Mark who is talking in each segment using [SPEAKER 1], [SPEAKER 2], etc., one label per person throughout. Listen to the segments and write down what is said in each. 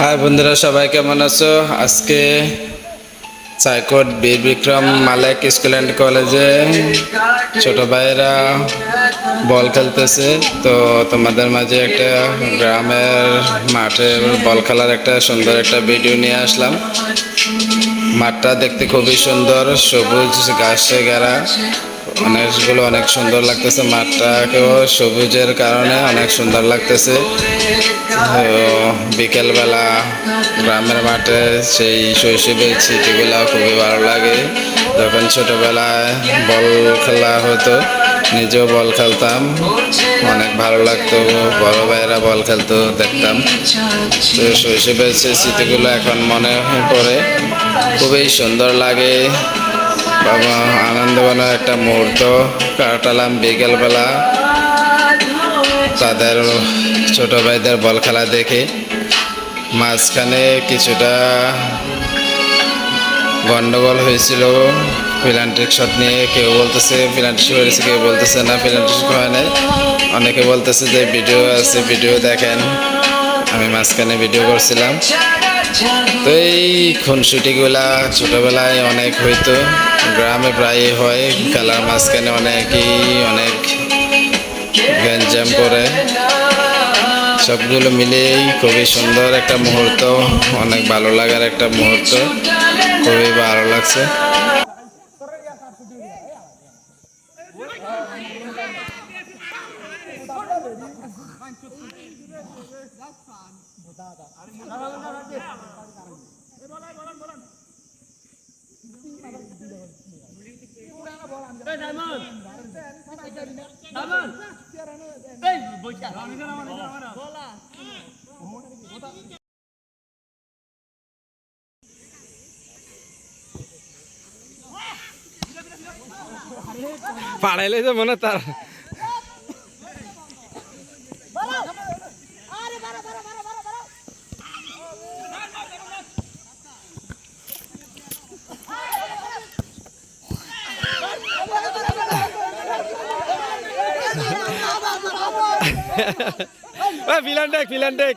[SPEAKER 1] High বন্ধুরা, সবাই কেমন আছো? আজকে চাইকোট বীর বিক্রম মালেক স্কুল অ্যান্ড কলেজে ছোট ভাইয়েরা বল খেলতেছে। তো তোমাদের মাঝে একটা গ্রামের মাঠে বল খেলার একটা সুন্দর একটা ভিডিও নিয়ে আসলাম। মাঠটা দেখতে খুবই সুন্দর, সবুজ ঘাসে ঘেরা। অনেকগুলো অনেক সুন্দর লাগতেছে, মাঠটাকেও সবুজের কারণে অনেক সুন্দর লাগতেছে। বিকেলবেলা গ্রামের মাঠে সেই শৈশবের স্মৃতিগুলো খুবই ভালো লাগে। যখন ছোটবেলায় বল খেলা হতো, নিজেও বল খেলতাম, অনেক ভালো লাগতো, বড় ভাইয়েরা বল খেলতো, দেখতাম। তো শৈশবের সেই স্মৃতিগুলো এখন মনে পড়ে, খুবই সুন্দর লাগে। বাবা আনন্দঘন একটা মুহূর্ত কাটালাম বিকেলবেলা। তাদের ছোট ভাইদের বল খেলা দেখে। মাঝখানে কিছুটা গন্ডগোল হয়েছিল। ফিলান্ট্রিক শট নিয়ে কেউ বলতেছে ফিলান্ট্রিক হয়েছে, কেউ বলতেছে না ফিলান্ট্রিক হয় নাই। অনেকে বলতেছে যে, ভিডিও আছে, ভিডিও দেখেন। আমি মাঝখানে ভিডিও করছিলাম। তো এই খুনসুটিগুলা ছোটবেলায় অনেক হইতো। গ্রামে প্রায়ই হয়, খেলার মাঝখানে অনেকেই অনেক গ্যাঞ্জাম করে। সবগুলো মিলেই খুবই সুন্দর একটা মুহূর্ত, অনেক ভালো লাগার একটা মুহূর্ত, খুবই ভালো লাগছে। পাড়াইলে যে মনে তার ফিলান্টেক ফিলান্টেক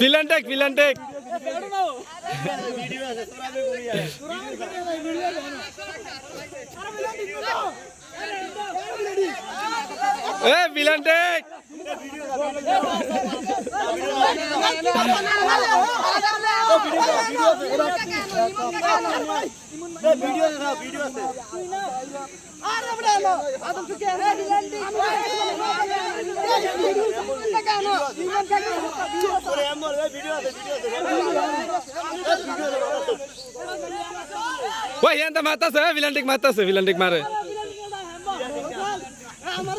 [SPEAKER 1] ফিলান্টেক ফিলান্টেক এ ভিডিও ভিডিও আছে। আর আমরা না ওই এন্তা মারতাছে ভিলান্টিক মারতাছে ভিলান্টিক মারে। আমার